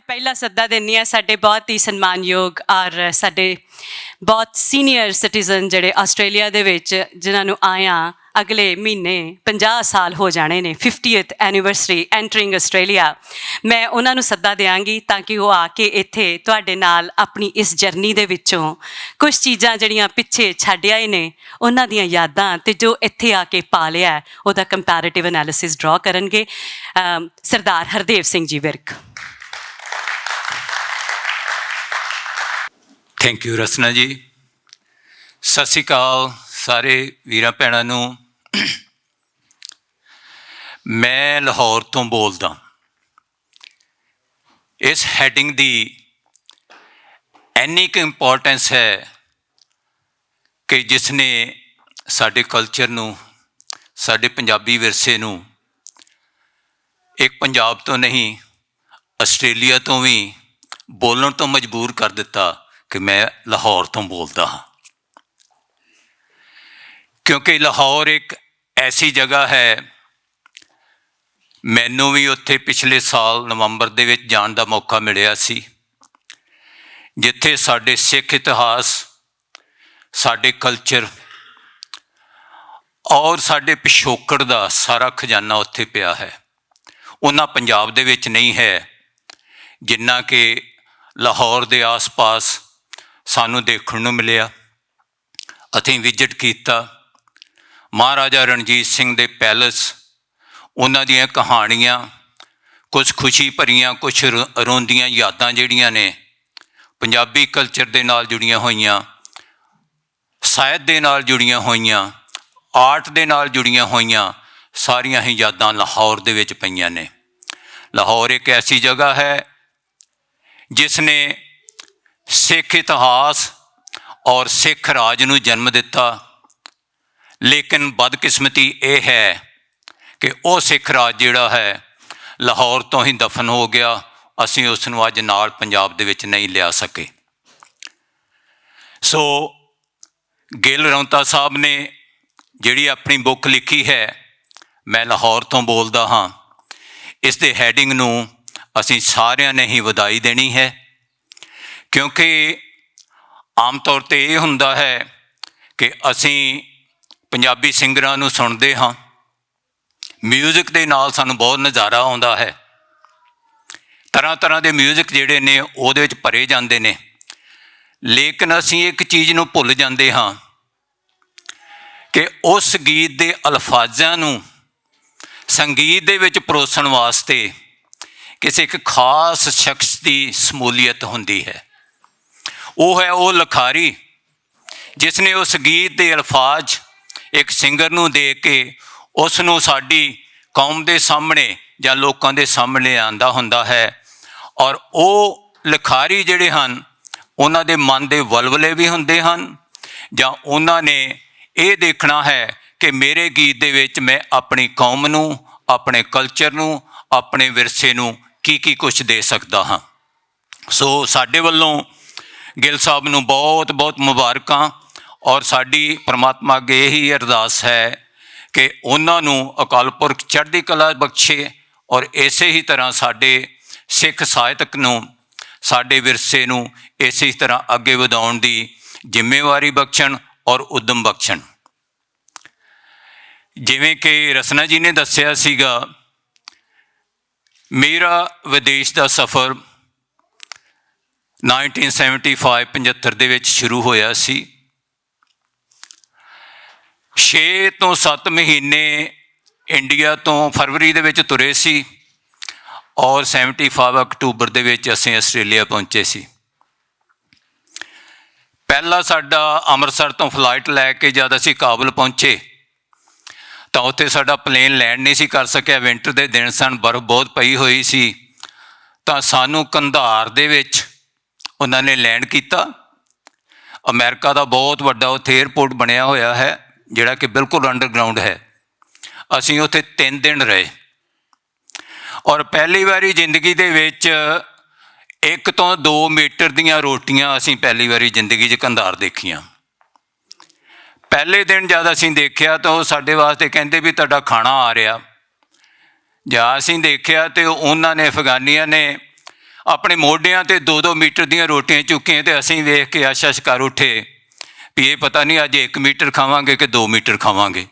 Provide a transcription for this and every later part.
ਮੈਂ ਪਹਿਲਾ ਸੱਦਾ ਦਿੰਨੀ ਆ, ਸਾਡੇ ਬਹੁਤ ਹੀ ਸਨਮਾਨਯੋਗ ਔਰ ਸਾਡੇ ਬਹੁਤ ਸੀਨੀਅਰ ਸਿਟੀਜ਼ਨ ਜਿਹੜੇ ਆਸਟ੍ਰੇਲੀਆ ਦੇ ਵਿੱਚ, ਜਿਨ੍ਹਾਂ ਨੂੰ ਆਇਆ ਅਗਲੇ ਮਹੀਨੇ 50 ਸਾਲ ਹੋ ਜਾਣੇ ਨੇ 50th ਐਨੀਵਰਸਰੀ ਐਂਟਰਿੰਗ ਆਸਟ੍ਰੇਲੀਆ। ਮੈਂ ਉਹਨਾਂ ਨੂੰ ਸੱਦਾ ਦਿਆਂਗੀ ਤਾਂ ਕਿ ਉਹ ਆ ਕੇ ਇੱਥੇ ਤੁਹਾਡੇ ਨਾਲ ਆਪਣੀ ਇਸ ਜਰਨੀ ਦੇ ਵਿੱਚੋਂ ਕੁਝ ਚੀਜ਼ਾਂ ਜਿਹੜੀਆਂ ਪਿੱਛੇ ਛੱਡ ਆਏ ਨੇ, ਉਹਨਾਂ ਦੀਆਂ ਯਾਦਾਂ ਤੇ ਜੋ ਇੱਥੇ ਆ ਕੇ ਪਾ ਲਿਆ ਉਹਦਾ ਕੰਪੈਰੀਟਿਵ ਐਨਾਲਿਸਿਸ ਡਰਾ ਕਰਨਗੇ ਸਰਦਾਰ ਹਰਦੇਵ ਸਿੰਘ ਜੀ ਵਿਰਕ। ਥੈਂਕ ਯੂ ਰਸਨਾ ਜੀ ਸਤਿ ਸ਼੍ਰੀ ਅਕਾਲ ਸਾਰੇ ਵੀਰਾਂ ਭੈਣਾਂ ਨੂੰ ਮੈਂ ਲਾਹੌਰ ਤੋਂ ਬੋਲਦਾ ਇਸ ਹੈਡਿੰਗ ਦੀ ਇੰਨੀ ਕੁ ਇੰਪੋਰਟੈਂਸ ਹੈ ਕਿ ਜਿਸ ਨੇ ਸਾਡੇ ਕਲਚਰ ਨੂੰ, ਸਾਡੇ ਪੰਜਾਬੀ ਵਿਰਸੇ ਨੂੰ, ਇੱਕ ਪੰਜਾਬ ਤੋਂ ਨਹੀਂ, ਆਸਟ੍ਰੇਲੀਆ ਤੋਂ ਵੀ ਬੋਲਣ ਤੋਂ ਮਜਬੂਰ ਕਰ ਦਿੱਤਾ। ਕਿ ਮੈਂ ਲਾਹੌਰ ਤੋਂ ਬੋਲਦਾ ਹਾਂ। ਕਿਉਂਕਿ ਲਾਹੌਰ ਇੱਕ ਐਸੀ ਜਗ੍ਹਾ ਹੈ, ਮੈਨੂੰ ਵੀ ਉੱਥੇ ਪਿਛਲੇ ਸਾਲ ਨਵੰਬਰ ਦੇ ਵਿੱਚ ਜਾਣ ਦਾ ਮੌਕਾ ਮਿਲਿਆ ਸੀ, ਜਿੱਥੇ ਸਾਡੇ ਸਿੱਖ ਇਤਿਹਾਸ, ਸਾਡੇ ਕਲਚਰ ਔਰ ਸਾਡੇ ਪਿਛੋਕੜ ਦਾ ਸਾਰਾ ਖਜ਼ਾਨਾ ਉੱਥੇ ਪਿਆ ਹੈ। ਉਹਨਾਂ ਪੰਜਾਬ ਦੇ ਵਿੱਚ ਨਹੀਂ ਹੈ, ਜਿੰਨਾ ਕਿ ਲਾਹੌਰ ਦੇ ਆਸ-ਪਾਸ ਸਾਨੂੰ ਦੇਖਣ ਨੂੰ ਮਿਲਿਆ। ਅਸੀਂ ਵਿਜ਼ਿਟ ਕੀਤਾ। ਮਹਾਰਾਜਾ ਰਣਜੀਤ ਸਿੰਘ ਦੇ ਪੈਲਸ, ਉਹਨਾਂ ਦੀਆਂ ਕਹਾਣੀਆਂ, ਕੁਝ ਖੁਸ਼ੀ ਭਰੀਆਂ, ਕੁਝ ਰੋ- ਰੋਂਦੀਆਂ ਯਾਦਾਂ ਜਿਹੜੀਆਂ ਨੇ, ਪੰਜਾਬੀ ਕਲਚਰ ਦੇ ਨਾਲ ਜੁੜੀਆਂ ਹੋਈਆਂ, ਸਾਹਿਤ ਦੇ ਨਾਲ ਜੁੜੀਆਂ ਹੋਈਆਂ ਆਰਟ ਦੇ ਨਾਲ ਜੁੜੀਆਂ ਹੋਈਆਂ, ਸਾਰੀਆਂ ਹੀ ਯਾਦਾਂ ਲਾਹੌਰ ਦੇ ਵਿੱਚ ਪਈਆਂ ਨੇ। ਲਾਹੌਰ ਇੱਕ ਐਸੀ ਜਗ੍ਹਾ ਹੈ, ਜਿਸ ਨੇ ਸਿੱਖ ਇਤਿਹਾਸ ਔਰ ਸਿੱਖ ਰਾਜ ਨੂੰ ਜਨਮ ਦਿੱਤਾ। ਲੇਕਿਨ ਬਦਕਿਸਮਤੀ ਇਹ ਹੈ ਕਿ ਉਹ ਸਿੱਖ ਰਾਜ ਜਿਹੜਾ ਹੈ, ਲਾਹੌਰ ਤੋਂ ਹੀ ਦਫਨ ਹੋ ਗਿਆ। ਅਸੀਂ ਉਸ ਨੂੰ ਅੱਜ ਨਾਲ ਪੰਜਾਬ ਦੇ ਵਿੱਚ ਨਹੀਂ ਲਿਆ ਸਕੇ। ਸੋ ਗਿੱਲ ਰੌਂਤਾ ਸਾਹਿਬ ਨੇ ਜਿਹੜੀ ਆਪਣੀ ਬੁੱਕ ਲਿਖੀ ਹੈ, ਮੈਂ ਲਾਹੌਰ ਤੋਂ ਬੋਲਦਾ ਹਾਂ। ਇਸ ਦੇ ਹੈਡਿੰਗ ਨੂੰ ਅਸੀਂ ਸਾਰਿਆਂ ਨੇ ਹੀ ਵਧਾਈ ਦੇਣੀ ਹੈ। ਕਿਉਂਕਿ ਆਮ ਤੌਰ ਤੇ ਇਹ ਹੁੰਦਾ ਹੈ ਕਿ ਅਸੀਂ ਪੰਜਾਬੀ ਸਿੰਗਰਾਂ ਨੂੰ ਸੁਣਦੇ ਹਾਂ 뮤직 ਦੇ ਨਾਲ ਸਾਨੂੰ ਬਹੁਤ ਨਜ਼ਾਰਾ ਆਉਂਦਾ ਹੈ ਤਰ੍ਹਾਂ ਤਰ੍ਹਾਂ ਦੇ 뮤직 ਜਿਹੜੇ ਨੇ ਉਹਦੇ ਵਿੱਚ ਭਰੇ ਜਾਂਦੇ ਨੇ ਲੇਕਿਨ ਅਸੀਂ ਇੱਕ ਚੀਜ਼ ਨੂੰ ਭੁੱਲ ਜਾਂਦੇ ਹਾਂ ਕਿ ਉਸ ਗੀਤ ਦੇ ਅਲਫਾਜ਼ਾਂ ਨੂੰ ਸੰਗੀਤ ਦੇ ਵਿੱਚ ਪਰੋਸਣ ਵਾਸਤੇ ਕਿਸੇ ਇੱਕ ਖਾਸ ਸ਼ਖਸ ਦੀ ਸਮੂਲੀਅਤ ਹੁੰਦੀ ਹੈ ਉਹ ਹੈ ਉਹ ਲਖਾਰੀ ਜਿਸ ਨੇ ਉਸ ਗੀਤ ਦੇ ਅਲਫਾਜ਼ ਇੱਕ ਸਿੰਗਰ ਨੂੰ ਦੇ ਕੇ ਉਸ ਨੂੰ ਸਾਡੀ ਕੌਮ ਦੇ ਸਾਹਮਣੇ ਜਾਂ ਲੋਕਾਂ ਦੇ ਸਾਹਮਣੇ ਆਂਦਾ ਹੁੰਦਾ ਹੈ। ਔਰ ਉਹ ਲਿਖਾਰੀ ਜਿਹੜੇ ਹਨ, ਉਹਨਾਂ ਦੇ ਮਨ ਦੇ ਵਲਵਲੇ ਵੀ ਹੁੰਦੇ ਹਨ ਜਾਂ ਉਹਨਾਂ ਨੇ ਇਹ ਦੇਖਣਾ ਹੈ ਕਿ ਮੇਰੇ ਗੀਤ ਦੇ ਵਿੱਚ ਮੈਂ ਆਪਣੀ ਕੌਮ ਨੂੰ, ਆਪਣੇ ਕਲਚਰ ਨੂੰ, ਆਪਣੇ ਵਿਰਸੇ ਨੂੰ ਕੀ ਕੀ ਕੁਝ ਦੇ ਸਕਦਾ ਹਾਂ। ਸੋ ਸਾਡੇ ਵੱਲੋਂ ਗਿੱਲ ਸਾਹਿਬ ਨੂੰ ਬਹੁਤ ਬਹੁਤ ਮੁਬਾਰਕਾਂ ਔਰ ਸਾਡੀ ਪ੍ਰਮਾਤਮਾ ਅੱਗੇ ਇਹੀ ਅਰਦਾਸ ਹੈ ਕਿ ਉਹਨਾਂ ਨੂੰ ਅਕਾਲ ਪੁਰਖ ਚੜ੍ਹਦੀ ਕਲਾ ਬਖਸ਼ੇ ਔਰ ਇਸੇ ਹੀ ਤਰ੍ਹਾਂ ਸਾਡੇ ਸਿੱਖ ਸਾਹਿਤਕ ਨੂੰ, ਸਾਡੇ ਵਿਰਸੇ ਨੂੰ ਇਸੇ ਹੀ ਤਰ੍ਹਾਂ ਅੱਗੇ ਵਧਾਉਣ ਦੀ ਜ਼ਿੰਮੇਵਾਰੀ ਬਖਸ਼ਣ ਔਰ ਉਦਮ ਬਖਸ਼ਣ। ਜਿਵੇਂ ਕਿ ਰਸਨਾ ਜੀ ਨੇ ਦੱਸਿਆ ਸੀਗਾ, ਮੇਰਾ ਵਿਦੇਸ਼ ਦਾ ਸਫ਼ਰ 1975 75 ਦੇ ਵਿੱਚ ਸ਼ੁਰੂ ਹੋਇਆ ਸੀ। 6 ਤੋਂ 7 ਮਹੀਨੇ ਇੰਡੀਆ ਤੋਂ ਫਰਵਰੀ ਦੇ ਵਿੱਚ ਤੁਰੇ ਸੀ ਔਰ 75 ਅਕਤੂਬਰ ਦੇ ਵਿੱਚ ਅਸੀਂ ਆਸਟ੍ਰੇਲੀਆ ਪਹੁੰਚੇ ਸੀ। ਪਹਿਲਾ ਸਾਡਾ ਅੰਮ੍ਰਿਤਸਰ ਤੋਂ ਫਲਾਈਟ ਲੈ ਕੇ ਜਦ ਅਸੀਂ ਕਾਬਲ ਪਹੁੰਚੇ, ਤਾਂ ਉੱਥੇ ਸਾਡਾ ਪਲੇਨ ਲੈਂਡ ਨਹੀਂ ਸੀ ਕਰ ਸਕਿਆ। ਵਿੰਟਰ ਦੇ ਦਿਨ ਸਨ, ਬਰਫ਼ ਬਹੁਤ ਪਈ ਹੋਈ ਸੀ, ਤਾਂ ਸਾਨੂੰ ਕੰਧਾਰ ਦੇ ਵਿੱਚ ਉਹਨਾਂ ਨੇ ਲੈਂਡ ਕੀਤਾ। ਅਮਰੀਕਾ ਦਾ ਬਹੁਤ ਵੱਡਾ ਉੱਥੇ 에ਅਰਪੋਰਟ ਬਣਿਆ ਹੋਇਆ ਹੈ, ਜਿਹੜਾ ਕਿ ਬਿਲਕੁਲ ਅੰਡਰਗਰਾਉਂਡ ਹੈ। ਅਸੀਂ ਉੱਥੇ 3 ਦਿਨ ਰਹੇ। ਔਰ ਪਹਿਲੀ ਵਾਰੀ ਜ਼ਿੰਦਗੀ ਦੇ ਵਿੱਚ ਇੱਕ ਤੋਂ 2 ਮੀਟਰ ਦੀਆਂ ਰੋਟੀਆਂ ਅਸੀਂ ਪਹਿਲੀ ਵਾਰੀ ਜ਼ਿੰਦਗੀ 'ਚ ਕੰਧਾਰ ਦੇਖੀਆਂ। ਪਹਿਲੇ ਦਿਨ ਜਦ ਅਸੀਂ ਦੇਖਿਆ ਤਾਂ ਉਹ ਸਾਡੇ ਵਾਸਤੇ ਕਹਿੰਦੇ ਵੀ ਤੁਹਾਡਾ ਖਾਣਾ ਆ ਰਿਹਾ। ਜਾਂ ਅਸੀਂ ਦੇਖਿਆ ਤੇ ਉਹਨਾਂ ਨੇ ਅਫਗਾਨੀਆਂ ਨੇ ਆਪਣੇ ਮੋਢਿਆਂ ਤੇ 2-2 ਮੀਟਰ ਦੀਆਂ ਰੋਟੀਆਂ ਚੁੱਕੀਆਂ ਤੇ ਅਸੀਂ ਵੇਖ ਕੇ ਆਸ਼ਾ ਕਰ ਉੱਠੇ ਵੀ ਇਹ ਪਤਾ ਨਹੀਂ ਅੱਜ 1 ਮੀਟਰ ਖਾਵਾਂਗੇ ਕਿ 2 ਮੀਟਰ ਖਾਵਾਂਗੇ।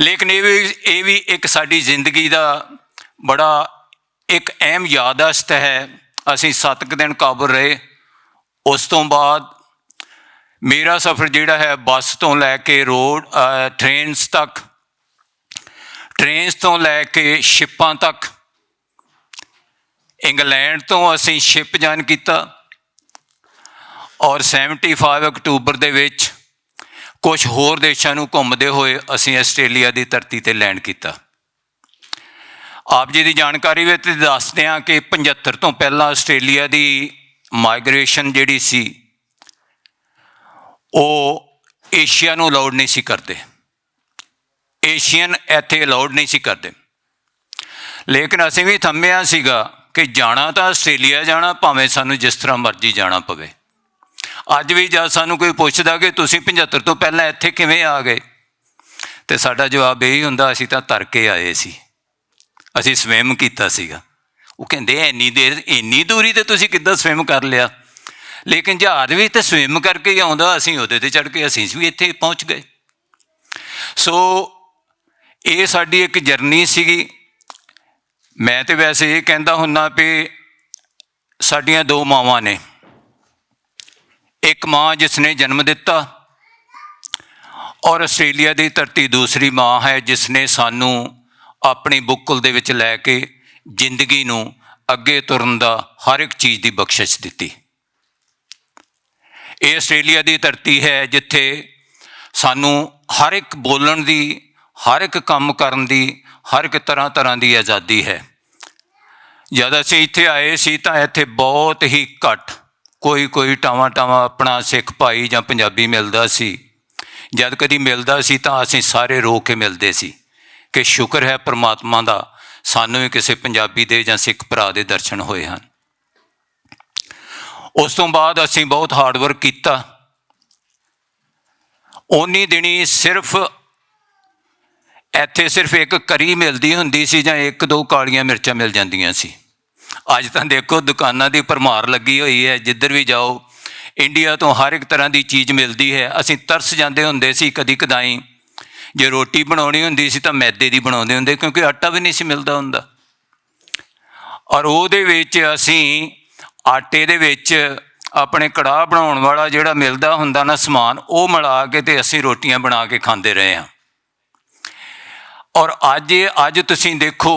ਲੇਕਿਨ ਇਹ ਵੀ ਇਹ ਵੀ ਇੱਕ ਸਾਡੀ ਜ਼ਿੰਦਗੀ ਦਾ ਬੜਾ ਇੱਕ ਅਹਿਮ ਯਾਦਾਸ਼ਤ ਹੈ। ਅਸੀਂ ਸੱਤ ਕੁ ਦਿਨ ਕਾਬਲ ਰਹੇ। ਉਸ ਤੋਂ ਬਾਅਦ ਮੇਰਾ ਸਫ਼ਰ ਜਿਹੜਾ ਹੈ ਬੱਸ ਤੋਂ ਲੈ ਕੇ ਰੋਡ ਟ੍ਰੇਨਸ ਤੱਕ ਟ੍ਰੇਨਸ ਤੋਂ ਲੈ ਕੇ ਸ਼ਿਪਾਂ ਤੱਕ ਇੰਗਲੈਂਡ ਤੋਂ ਅਸੀਂ ਸ਼ਿਪ ਜਾਨ ਕੀਤਾ ਔਰ 75 ਅਕਤੂਬਰ ਦੇ ਵਿੱਚ ਕੁਝ ਹੋਰ ਦੇਸ਼ਾਂ ਨੂੰ ਘੁੰਮਦੇ ਹੋਏ ਅਸੀਂ ਆਸਟ੍ਰੇਲੀਆ ਦੀ ਧਰਤੀ ਤੇ ਲੈਂਡ ਕੀਤਾ। ਆਪ ਜੀ ਦੀ ਜਾਣਕਾਰੀ ਵਿੱਚ ਦੱਸਦੇ ਹਾਂ ਕਿ 75 ਤੋਂ ਪਹਿਲਾਂ ਆਸਟ੍ਰੇਲੀਆ ਦੀ ਮਾਈਗ੍ਰੇਸ਼ਨ ਜਿਹੜੀ ਸੀ, ਉਹ ਏਸ਼ੀਆ ਨੂੰ ਅਲਾਉਡ ਨਹੀਂ ਸੀ ਕਰਦੇ। ਏਸ਼ੀਅਨ ਇੱਥੇ ਅਲਾਉਡ ਨਹੀਂ ਸੀ ਕਰਦੇ। ਲੇਕਿਨ ਅਸੀਂ ਵੀ ਥੰਮਿਆ ਸੀਗਾ ਕਿ ਜਾਣਾ ਤਾਂ ਆਸਟ੍ਰੇਲੀਆ ਜਾਣਾ, ਭਾਵੇਂ ਸਾਨੂੰ ਜਿਸ ਤਰ੍ਹਾਂ ਮਰਜ਼ੀ ਜਾਣਾ ਪਵੇ। ਅੱਜ ਵੀ ਜਦ ਸਾਨੂੰ ਕੋਈ ਪੁੱਛਦਾ ਕਿ ਤੁਸੀਂ 75 ਤੋਂ ਪਹਿਲਾਂ ਇੱਥੇ ਕਿਵੇਂ ਆ ਗਏ, ਤੇ ਸਾਡਾ ਜਵਾਬ ਇਹ ਹੁੰਦਾ, ਅਸੀਂ ਤਾਂ ਤਰ ਕੇ ਆਏ ਸੀ। ਅਸੀਂ ਸਵਿਮ ਕੀਤਾ ਸੀਗਾ। ਉਹ ਕਹਿੰਦੇ, ਇੰਨੀ ਦੇਰ, ਇੰਨੀ ਦੂਰੀ ਤੇ ਤੁਸੀਂ ਕਿੱਦਾਂ ਸਵਿਮ ਕਰ ਲਿਆ? ਲੇਕਿਨ ਜਹਾਜ਼ ਵੀ ਤੇ ਸਵਿਮ ਕਰਕੇ ਹੀ ਆਉਂਦਾ, ਅਸੀਂ ਉਹਦੇ ਤੇ ਚੜ ਕੇ, ਅਸੀਂ ਵੀ ਇੱਥੇ ਪਹੁੰਚ ਗਏ। ਸੋ, ਇਹ ਸਾਡੀ ਇੱਕ ਜਰਨੀ ਸੀਗੀ। ਮੈਂ ਤੇ ਵੈਸੇ ਇਹ ਕਹਿੰਦਾ ਹੁੰਨਾ ਵੀ ਸਾਡੀਆਂ ਦੋ ਮਾਵਾਂ ਨੇ। ਇੱਕ ਮਾਂ ਜਿਸ ਨੇ ਜਨਮ ਦਿੱਤਾ ਔਰ ਆਸਟ੍ਰੇਲੀਆ ਦੀ ਧਰਤੀ ਦੂਸਰੀ ਮਾਂ ਹੈ ਜਿਸ ਨੇ ਸਾਨੂੰ ਆਪਣੀ ਬੁੱਕਲ ਦੇ ਵਿੱਚ ਲੈ ਕੇ ਜ਼ਿੰਦਗੀ ਨੂੰ ਅੱਗੇ ਤੁਰਨ ਦਾ ਹਰ ਇੱਕ ਚੀਜ਼ ਦੀ ਬਖਸ਼ਿਸ਼ ਦਿੱਤੀ। ਇਹ ਆਸਟ੍ਰੇਲੀਆ ਦੀ ਧਰਤੀ ਹੈ ਜਿੱਥੇ ਸਾਨੂੰ ਹਰ ਇੱਕ ਬੋਲਣ ਦੀ, ਹਰ ਇੱਕ ਕੰਮ ਕਰਨ ਦੀ ਹਰ ਇੱਕ ਤਰ੍ਹਾਂ ਤਰ੍ਹਾਂ ਦੀ ਆਜ਼ਾਦੀ ਹੈ। ਜਦ ਅਸੀਂ ਇੱਥੇ ਆਏ ਸੀ ਤਾਂ ਇੱਥੇ ਬਹੁਤ ਹੀ ਘੱਟ ਕੋਈ ਕੋਈ ਟਾਵਾਂ ਟਾਵਾਂ ਆਪਣਾ ਸਿੱਖ ਭਾਈ ਜਾਂ ਪੰਜਾਬੀ ਮਿਲਦਾ ਸੀ। ਜਦ ਕਦੀ ਮਿਲਦਾ ਸੀ ਤਾਂ ਅਸੀਂ ਸਾਰੇ ਰੋ ਕੇ ਮਿਲਦੇ ਸੀ ਕਿ ਸ਼ੁਕਰ ਹੈ ਪ੍ਰਮਾਤਮਾ ਦਾ ਸਾਨੂੰ ਵੀ ਕਿਸੇ ਪੰਜਾਬੀ ਦੇ ਜਾਂ ਸਿੱਖ ਭਰਾ ਦੇ ਦਰਸ਼ਨ ਹੋਏ ਹਨ। ਉਸ ਤੋਂ ਬਾਅਦ ਅਸੀਂ ਬਹੁਤ ਹਾਰਡ ਵਰਕ ਕੀਤਾ। ਉਨੀ ਦਿਨੀ ਸਿਰਫ ਇੱਥੇ ਸਿਰਫ ਇੱਕ ਕਰੀ ਮਿਲਦੀ ਹੁੰਦੀ ਸੀ ਜਾਂ ਇੱਕ ਦੋ ਕਾਲੀਆਂ ਮਿਰਚਾਂ ਮਿਲ ਜਾਂਦੀਆਂ ਸੀ। ਅੱਜ ਤਾਂ ਦੇਖੋ ਦੁਕਾਨਾਂ ਦੀ ਭਰਮਾਰ ਲੱਗੀ ਹੋਈ ਹੈ। ਜਿੱਧਰ ਵੀ ਜਾਓ, ਇੰਡੀਆ ਤੋਂ ਹਰ ਇੱਕ ਤਰ੍ਹਾਂ ਦੀ ਚੀਜ਼ ਮਿਲਦੀ ਹੈ। ਅਸੀਂ ਤਰਸ ਜਾਂਦੇ ਹੁੰਦੇ ਸੀ ਕਦੀ ਕਦਾਈ। ਜੇ ਰੋਟੀ ਬਣਾਉਣੀ ਹੁੰਦੀ ਸੀ ਤਾਂ ਮੈਦੇ ਦੀ ਬਣਾਉਂਦੇ ਹੁੰਦੇ, ਕਿਉਂਕਿ ਆਟਾ ਵੀ ਨਹੀਂ ਸੀ ਮਿਲਦਾ ਹੁੰਦਾ। ਔਰ ਉਹਦੇ ਵਿੱਚ ਅਸੀਂ ਆਟੇ ਦੇ ਵਿੱਚ ਆਪਣੇ ਕੜਾਹ ਬਣਾਉਣ ਵਾਲਾ ਜਿਹੜਾ ਮਿਲਦਾ ਹੁੰਦਾ ਨਾ ਸਮਾਨ, ਉਹ ਮਿਲਾ ਕੇ ਤੇ ਅਸੀਂ ਰੋਟੀਆਂ ਬਣਾ ਕੇ ਖਾਂਦੇ ਰਹੇ ਹਾਂ। ਔਰ ਅੱਜ ਅੱਜ ਤੁਸੀਂ ਦੇਖੋ,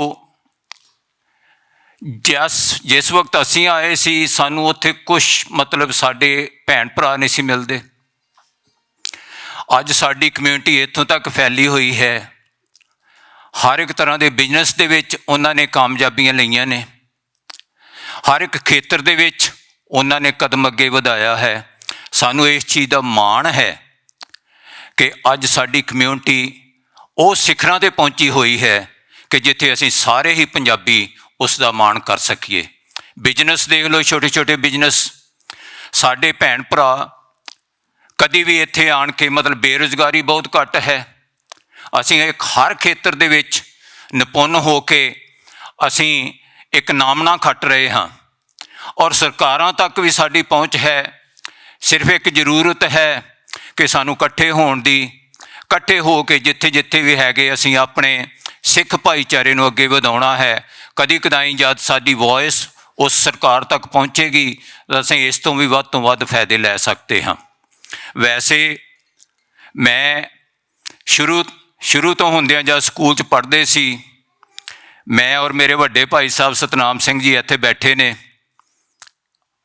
ਜਿਸ ਜਿਸ ਵਕਤ ਅਸੀਂ ਆਏ ਸੀ, ਸਾਨੂੰ ਉੱਥੇ ਕੁਝ ਮਤਲਬ ਸਾਡੇ ਭੈਣ ਭਰਾ ਨਹੀਂ ਸੀ ਮਿਲਦੇ। ਅੱਜ ਸਾਡੀ ਕਮਿਊਨਿਟੀ ਇੱਥੋਂ ਤੱਕ ਫੈਲੀ ਹੋਈ ਹੈ। ਹਰ ਇੱਕ ਤਰ੍ਹਾਂ ਦੇ ਬਿਜ਼ਨਸ ਦੇ ਵਿੱਚ ਉਹਨਾਂ ਨੇ ਕਾਮਯਾਬੀਆਂ ਲਈਆਂ ਨੇ। ਹਰ ਇੱਕ ਖੇਤਰ ਦੇ ਵਿੱਚ ਉਹਨਾਂ ਨੇ ਕਦਮ ਅੱਗੇ ਵਧਾਇਆ ਹੈ। ਸਾਨੂੰ ਇਸ ਚੀਜ਼ ਦਾ ਮਾਣ ਹੈ ਕਿ ਅੱਜ ਸਾਡੀ ਕਮਿਊਨਿਟੀ ਉਹ ਸਿਖਰਾਂ ਤੇ ਪਹੁੰਚੀ ਹੋਈ ਹੈ ਕਿ ਜਿੱਥੇ ਅਸੀਂ ਸਾਰੇ ਹੀ ਪੰਜਾਬੀ ਉਸ ਦਾ ਮਾਣ ਕਰ ਸਕੀਏ। ਬਿਜ਼ਨਸ ਦੇਖ ਲਓ ਛੋਟੇ ਛੋਟੇ ਬਿਜ਼ਨਸ ਸਾਡੇ ਭੈਣ ਭਰਾ ਕਦੀ ਵੀ ਇੱਥੇ ਆਣ ਕੇ ਮਤਲਬ ਬੇਰੁਜ਼ਗਾਰੀ ਬਹੁਤ ਘੱਟ ਹੈ। ਅਸੀਂ ਇੱਕ ਹਰ ਖੇਤਰ ਦੇ ਵਿੱਚ ਨਿਪੁੰਨ ਹੋ ਕੇ ਅਸੀਂ ਇੱਕ ਨਾਮਣਾ ਖੱਟ ਰਹੇ ਹਾਂ। ਔਰ ਸਰਕਾਰਾਂ ਤੱਕ ਵੀ ਸਾਡੀ ਪਹੁੰਚ ਹੈ। ਸਿਰਫ ਇੱਕ ਜ਼ਰੂਰਤ ਹੈ ਕਿ ਸਾਨੂੰ ਇਕੱਠੇ ਹੋਣ ਦੀ ਇਕੱਠੇ ਹੋ ਕੇ ਜਿੱਥੇ ਜਿੱਥੇ ਵੀ ਹੈਗੇ, ਅਸੀਂ ਆਪਣੇ ਸਿੱਖ ਭਾਈਚਾਰੇ ਨੂੰ ਅੱਗੇ ਵਧਾਉਣਾ ਹੈ। ਕਦੀ ਕਦਾਈ ਜਦ ਸਾਡੀ ਵੌਇਸ ਉਸ ਸਰਕਾਰ ਤੱਕ ਪਹੁੰਚੇਗੀ, ਤਾਂ ਅਸੀਂ ਇਸ ਤੋਂ ਵੀ ਵੱਧ ਤੋਂ ਵੱਧ ਫਾਇਦੇ ਲੈ ਸਕਦੇ ਹਾਂ। ਵੈਸੇ ਮੈਂ ਸ਼ੁਰੂ ਸ਼ੁਰੂ ਤੋਂ ਹੁੰਦਿਆਂ ਜਦ ਸਕੂਲ 'ਚ ਪੜ੍ਹਦੇ ਸੀ, ਮੈਂ ਔਰ ਮੇਰੇ ਵੱਡੇ ਭਾਈ ਸਾਹਿਬ ਸਤਨਾਮ ਸਿੰਘ ਜੀ ਇੱਥੇ ਬੈਠੇ ਨੇ।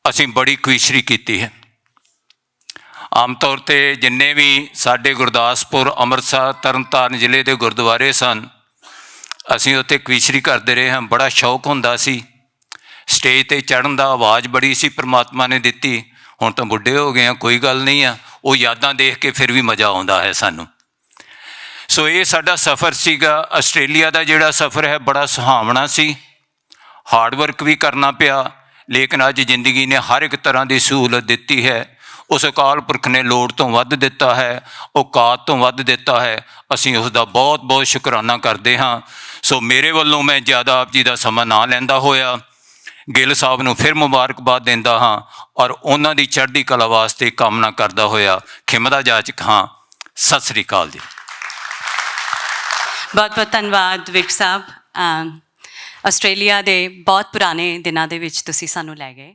ਅਸੀਂ ਬੜੀ ਕਵੀਸ਼ਰੀ ਕੀਤੀ ਹੈ। ਆਮ ਤੌਰ ਤੇ ਜਿੰਨੇ ਵੀ ਸਾਡੇ ਗੁਰਦਾਸਪੁਰ, ਅੰਮ੍ਰਿਤਸਰ, ਤਰਨਤਾਰਨ ਜ਼ਿਲ੍ਹੇ ਦੇ ਗੁਰਦੁਆਰੇ ਸਨ, ਅਸੀਂ ਉੱਥੇ ਕਵੀਸ਼ਰੀ ਕਰਦੇ ਰਹੇ ਹਾਂ, ਬੜਾ ਸ਼ੌਕ ਹੁੰਦਾ ਸੀ। ਸਟੇਜ ਤੇ ਚੜਨ ਦਾ ਆਵਾਜ਼ ਬੜੀ ਸੀ, ਪ੍ਰਮਾਤਮਾ ਨੇ ਦਿੱਤੀ। ਹੁਣ ਤਾਂ ਬੁੱਢੇ ਹੋ ਗਏ ਆ ਕੋਈ ਗੱਲ ਨਹੀਂ ਆ, ਉਹ ਯਾਦਾਂ ਦੇਖ ਕੇ ਫਿਰ ਵੀ ਮਜ਼ਾ ਆਉਂਦਾ ਹੈ ਸਾਨੂੰ। ਸੋ ਇਹ ਸਾਡਾ ਸਫ਼ਰ ਸੀਗਾ, ਆਸਟ੍ਰੇਲੀਆ ਦਾ ਜਿਹੜਾ ਸਫ਼ਰ ਹੈ, ਬੜਾ ਸੁਹਾਵਣਾ ਸੀ। ਹਾਰਡ ਵਰਕ ਵੀ ਕਰਨਾ ਪਿਆ, ਲੇਕਿਨ ਅੱਜ ਜ਼ਿੰਦਗੀ ਨੇ ਹਰ ਇੱਕ ਤਰ੍ਹਾਂ ਦੀ ਸਹੂਲਤ ਦਿੱਤੀ ਹੈ। ਉਸ ਅਕਾਲ ਪੁਰਖ ਨੇ ਲੋੜ ਤੋਂ ਵੱਧ ਦਿੱਤਾ ਹੈ, ਔਕਾਤ ਤੋਂ ਵੱਧ ਦਿੱਤਾ ਹੈ। ਅਸੀਂ ਉਸ ਦਾ ਬਹੁਤ ਬਹੁਤ ਸ਼ੁਕਰਾਨਾ ਕਰਦੇ ਹਾਂ। ਸੋ ਮੇਰੇ ਵੱਲੋਂ ਮੈਂ ਜ਼ਿਆਦਾ ਆਪ ਜੀ ਦਾ ਸਮਾਂ ਨਾ ਲੈਂਦਾ ਹੋਇਆ, ਗਿੱਲ ਸਾਹਿਬ ਨੂੰ ਫਿਰ ਮੁਬਾਰਕਬਾਦ ਦਿੰਦਾ ਹਾਂ ਔਰ ਉਹਨਾਂ ਦੀ ਚੜ੍ਹਦੀ ਕਲਾ ਵਾਸਤੇ ਕਾਮਨਾ ਕਰਦਾ ਹੋਇਆ ਖਿਮਦਾ ਜਾਚਕ ਹਾਂ। ਸਤਿ ਸ੍ਰੀ ਅਕਾਲ ਜੀ। ਬਹੁਤ ਬਹੁਤ ਧੰਨਵਾਦ ਵਿਕ ਸਾਹਿਬ। ਆਸਟ੍ਰੇਲੀਆ ਦੇ ਬਹੁਤ ਪੁਰਾਣੇ ਦਿਨਾਂ ਦੇ ਵਿੱਚ ਤੁਸੀਂ ਸਾਨੂੰ ਲੈ ਗਏ।